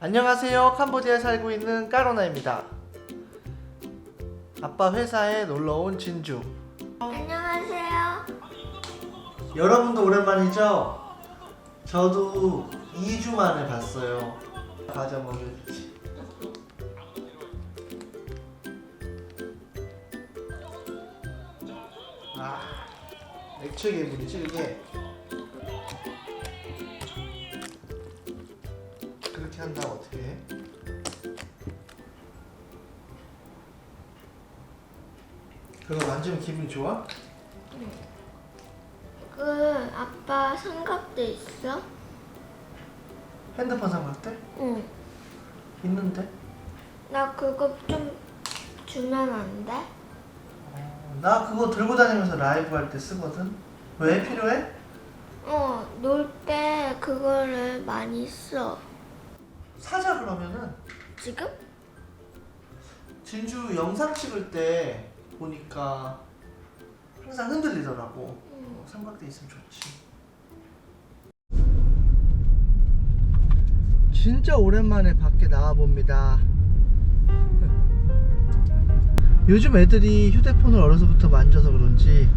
안녕하세요. 캄보디아에 살고 있는 까로나입니다. 아빠 회사에 놀러 온 진주. 안녕하세요. 여러분도 오랜만이죠? 저도 2주 만에 봤어요. 과자 먹을지. 아, 맥주 개물이지 이게. 그렇게 한다면 어떻게 해? 그거 만지면 기분이 좋아? 그 아빠 삼각대 있어? 핸드폰 삼각대? 응. 있는데? 나 그거 좀 주면 안 돼? 어, 나 그거 들고 다니면서 라이브 할 때 쓰거든. 왜 필요해? 어, 놀 때 그거를 많이 써. 사자 그러면은 지금? 진주 영상 찍을 때 보니까 항상 흔들리더라고. 어, 삼각대 있으면 좋지. 진짜 오랜만에 밖에 나와 봅니다. 요즘 애들이 휴대폰을 어려서부터 만져서 그런지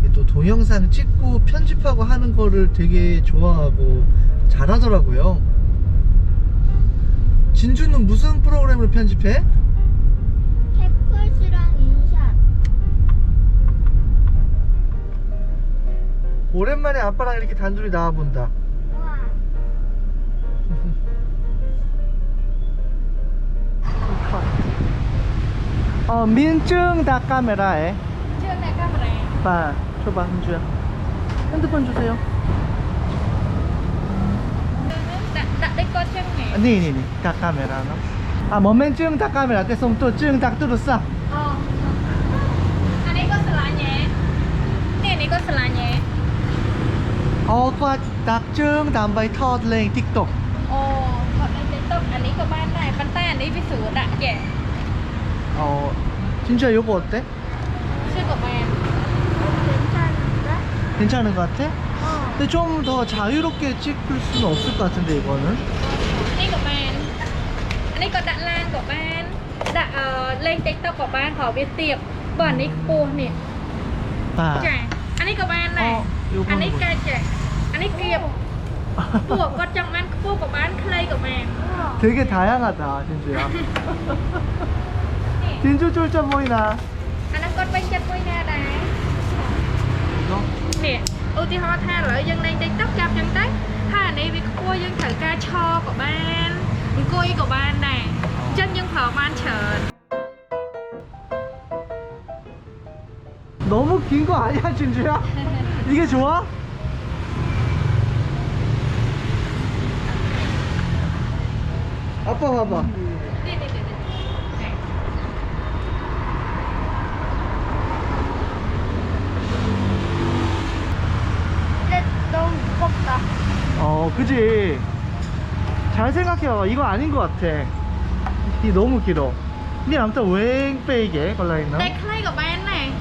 이게 또 동영상 찍고 편집하고 하는 거를 되게 좋아하고 잘하더라고요. 진주는 무슨 프로그램을 편집해? 태클스랑 인샷. 오랜만에 아빠랑 이렇게 단둘이 나와 본다. 와. 어, 민증 다 카메라에. Chưa này camera 봐, 줘봐, 은주야. 핸드폰 주세요. đặt đặt đây 아, 네, 네, 네. 다 카메라. 너. 아, 몸맨증 다 카메라. 그래서 또증다 뚫었어. 어, 과 đặc trương đảm bài thọt lên TikTok. ồ thật lên tiktok anh ấy có ban này ban tay anh ấy bị sửa đã nhỉ 어, 진주야, 요거 어때? có ban 괜찮은데? 괜찮은 것 같아? 어. 근데 좀 더 자유롭게 찍을 수는 없을 것 같은데, 이거는. anh ấy có đặt lan của ban đặt ờ, lên tiktok của ban họ biết tiệp và anh ấy cua nè 봐. chà anh ấy có ban này Ờ, yêu anh ấy con ca chà anh ấy kiệp của con trong ban cua của ban clay của ban 되게 다양하다, 진주야. 진주 쫄점 보이나? anh đang con bên chân quay nè đá 이거? នេះឧទាហរណ៍ថាឥឡូវយើងលេង TikTok ចាប់ចឹងទៅហើយអានេះវាខ្ពស់យើងត្រូវការឈរក៏បាន អង្គុយក៏បានដែរអញ្ចឹងយើងប្រើបានច្រើន 너무 긴 거 아니야, 진주야? 이게 좋아? 아빠 봐봐. នេះនេះនេះនេះ 근데 너무 무겁다. 어, 그지? 잘 생각해봐. 이거 아닌 것 같아. 이 너무 길어. 근데 아무튼 웬 빼게 걸려있나? 내 클레이가 밴네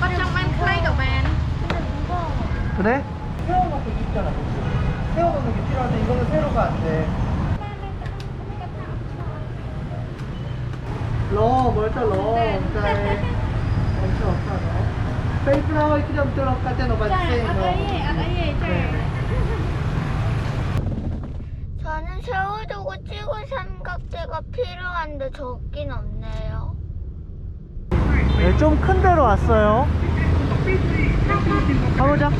거창만 클레이가 밴 근데 무거워. 그래? 새로운 것도 있잖아 새로운 것도 필요한데 이거는 새로가 안돼. 러 멀다 러 멀다 เป็นเราที่ดมตัวเราก็จะนบันเซ่เนาะ 는 세워두고 찍을 삼각대가 필요한데 저긴 없네요. 네, 좀 큰 데로 왔어요. 가보자.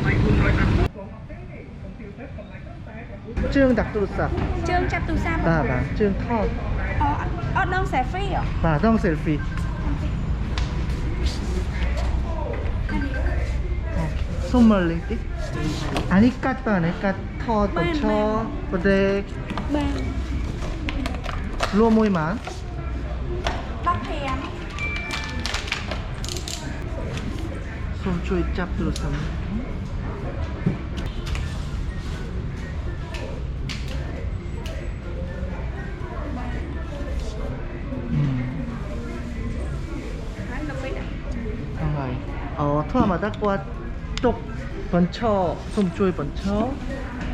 증 닭두루싸. chương chặt từ xa 봐, 봐. 증 터. ờ ở đâu sẽ free à 봐, 덩 셀피. 손 멀리 띠. 아니 깠다, 아니 깠. 터, 도쳐, 버데, bàn 루어 모이만. tóc thèm 손 쪼이 짭 두루싸. 음. khoảng 50 ạ 상하이. 어, 토마마다 과똑 번쳐, 솜조이 번쳐,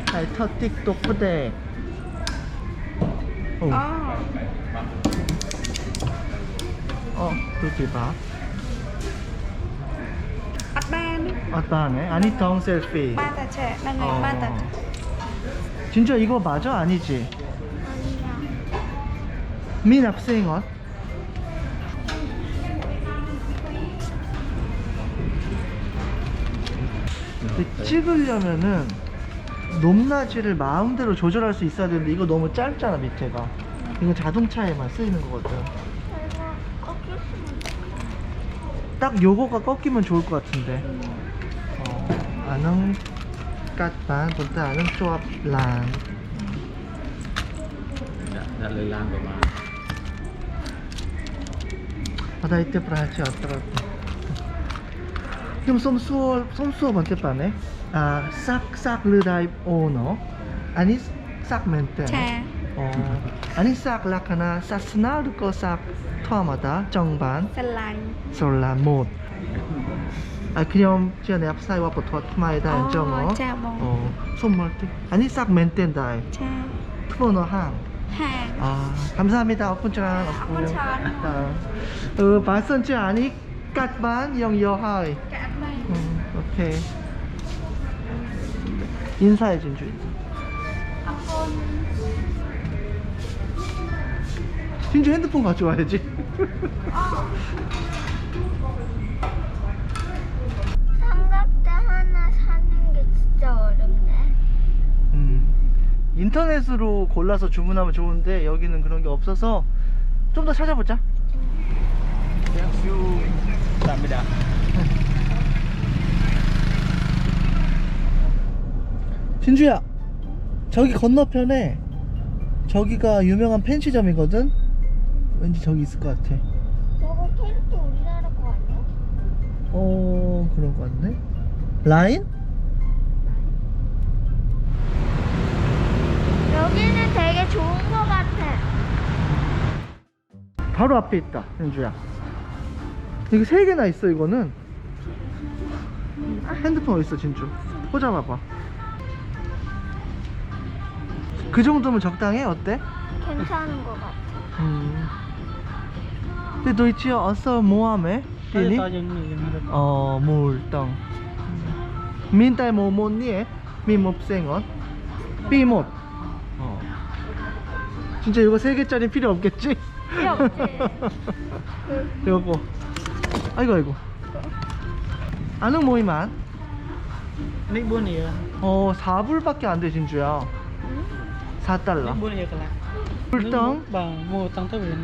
잘 터띡 똑 부대. 어. 어 어, 그렇게 봐. ắt ban 어떠하네? 아니, 덩 셀피. tờ trẻ đang 어. tờ 진짜 이거 맞아? 아니지? 아니야. 민 학생은? 근데 찍으려면은 높낮이를 마음대로 조절할 수 있어야 되는데 이거 너무 짧잖아 밑에가. 이거 자동차에만 쓰이는 거거든. 딱 요거가 꺾이면 좋을 것 같은데. 어, 아는 까만 본때 아는 조합 란. 바다 이때 브라치 어떠라고. 그럼 솜수어 솜수어 번째 반에 아 싹싹 르다이 오너 아니 싹 멘테? trà 어 아니 싹 라카나 사스나 르거 싹 토마다 정반. lành 솔라 못. 아, 그냥 제가 내 앞사이 와보 토 토마에 다 어, 정어? 자, 뭐. 어 손멀 때 아니 싹 멘텐다. trà 투버너 항. hàng 아, 감사합니다. 어pun장 어pun장. 어, 발선지 아니 갓반 영여하이. ban 음, 오케이. 인사해 진주. 진주 핸드폰 가져와야지. 삼각대 하나 사는 게 진짜 어렵네. 음. 인터넷으로 골라서 주문하면 좋은데 여기는 그런 게 없어서 좀 더 찾아보자. 감사합니다 진주야, 저기 건너편에 저기가 유명한 펜시점이거든. 왠지 저기 있을 것 같아. 저거 캐릭터 우리나라 거 아니야? 어, 그런 것 같네. 라인? 여기는 되게 좋은 거 같아. 바로 앞에 있다, 진주야. 여기 세 개나 있어, 이거는. 핸드폰 어디 있어, 진주? 꽂아봐봐. 그 정도면 적당해? 어때? 괜찮은 거 같아. 음. 근데 너 있지 어서 모함에 뛰니? 어, 물덩. 민딸 모모니에 미몹생원 삐못. 어. 진짜 이거 세 개짜리 필요 없겠지? 필요 없지. 요거. 아이고 아이고. 아는 모이만. thì 어, 4불밖에 안 돼, 진주야. 4달러. nick buôn thì cả là 물덩. bằng mua tăng tốc biển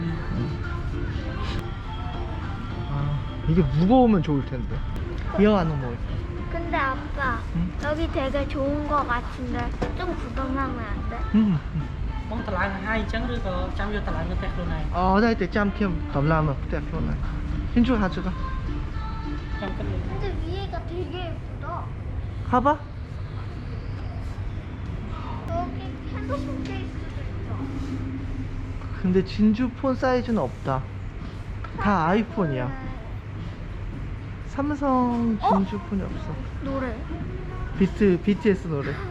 아, 이게 무거우면 좋을 텐데. 이어 아는 모이. 근데 아빠, 응? 여기 되게 좋은 거 같은데 좀 구경하면 안 돼? 음. mong tờ lại là hai trắng rồi có trăm vô tờ lại nó tẹt luôn này 어, 나 이때 짬캠 덤라면 그때 그러네. 진주 가져가. trăm cân luôn 근데 위에가 되게 예쁘다. 가봐. 핸드폰 케이스도 있어. 근데 진주 폰 사이즈는 없다. 다 아이폰이야. 삼성 진주 폰이 없어. 노래. 비트 BTS 노래.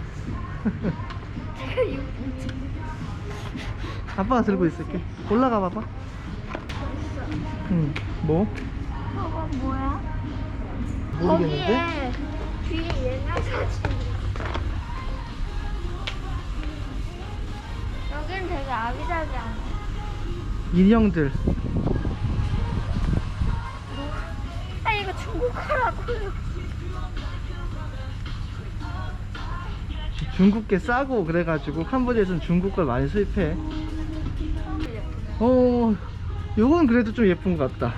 아빠가 들고 있을게. 올라가 봐봐. 응. 뭐? 저거 뭐야? 모르겠는데. 거기에 뒤에 옛날 사진. 여기는 되게 아기자기하네. 인형들. 아 이거 중국 거라고요. 중국 게 싸고 그래가지고 캄보디아에서는 중국 걸 많이 수입해. 어, 요건 그래도 좀 예쁜 것 같다.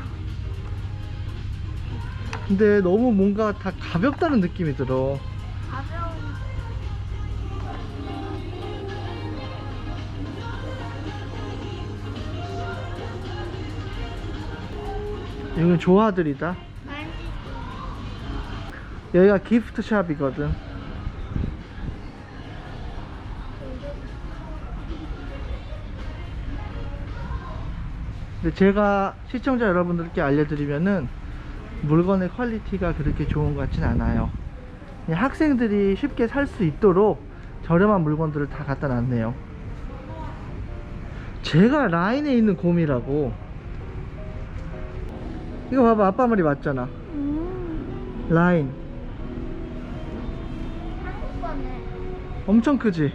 근데 너무 뭔가 다 가볍다는 느낌이 들어. 이건 조화들이다. 여기가 기프트 샵이거든. 근데 제가 시청자 여러분들께 알려드리면은 물건의 퀄리티가 그렇게 좋은 것 같진 않아요. 학생들이 쉽게 살 수 있도록 저렴한 물건들을 다 갖다 놨네요. 제가 라인에 있는 곰이라고 이거 봐봐 아빠 말이 맞잖아 음. 라인 한국 거네. 엄청 크지?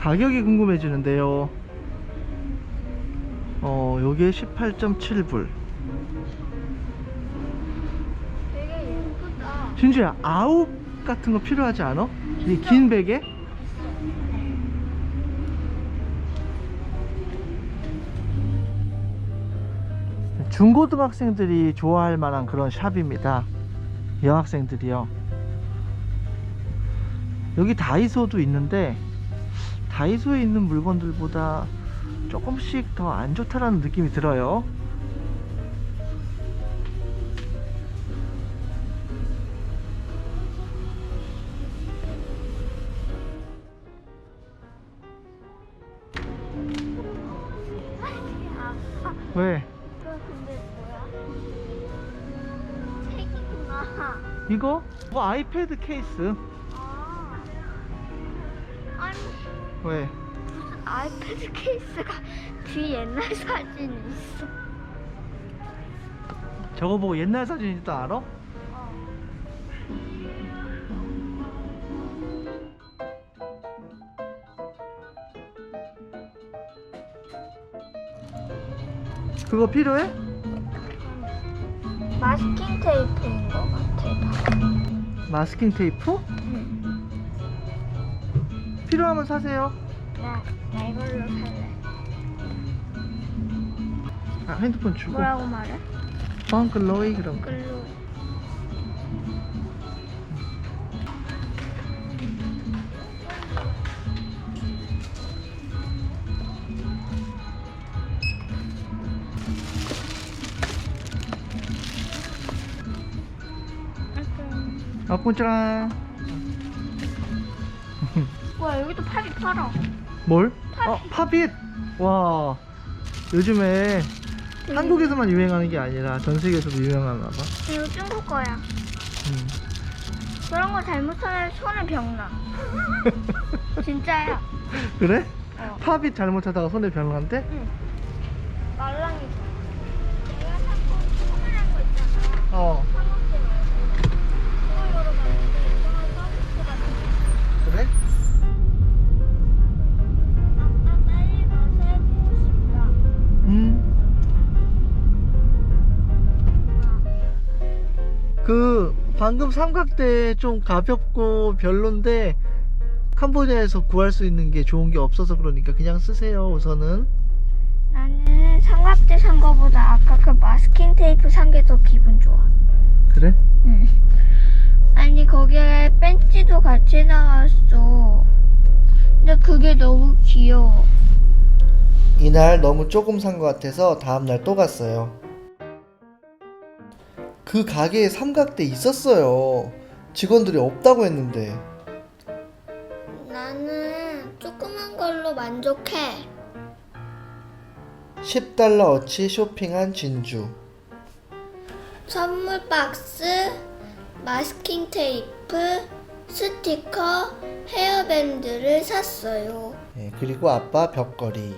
가격이 궁금해지는데요 어 요게 18.7불 되게 예쁘다. 진주야 아홉 같은 거 필요하지 않아? 이 긴 베개? 중고등학생들이 좋아할 만한 그런 샵입니다. 여학생들이요. 여기 다이소도 있는데 다이소에 있는 물건들보다 조금씩 더 안 좋다라는 느낌이 들어요. 왜? 이거? 뭐 아이패드 케이스 아. 아니, 왜? 무슨 아이패드 케이스가 뒤 옛날 사진이 있어. 저거 보고 옛날 사진인지도 알아? 어. 그거 필요해? 마스킹 테이프인 것 같아. 마스킹 테이프? 응. 필요하면 사세요 나, 나 이걸로 살래. 아 핸드폰 주고 뭐라고 말해? 펑클로이 그럼 글로. 아꾸짱 와 여기도 팝이 팔아. 뭘? 어 팝잇 와 요즘에 한국에서만 유행하는 게 아니라 전 세계에서도 유행하나 봐 이거 중국 거야. 음. 그런 거 잘못하면 손에 병나. 진짜야. 그래? 어. 팝잇 잘못하다가 손에 병난데? 응. 말랑이. 내가 사고 소문난 거 있잖아. 어 방금 삼각대 좀 가볍고 별론데 캄보디아에서 구할 수 있는 게 좋은 게 없어서 그러니까 그냥 쓰세요 우선은 나는 삼각대 산 거보다 아까 그 마스킹 테이프 산 게 더 기분 좋아. 그래? 응. 아니 거기에 벤치도 같이 나왔어. 근데 그게 너무 귀여워. 이날 너무 조금 산 것 같아서 다음날 또 갔어요 그 가게에 삼각대 있었어요 직원들이 없다고 했는데 나는 조그만 걸로 만족해. 10달러어치 쇼핑한 진주 선물 박스, 마스킹 테이프, 스티커, 헤어밴드를 샀어요. 예, 그리고 아빠 벽걸이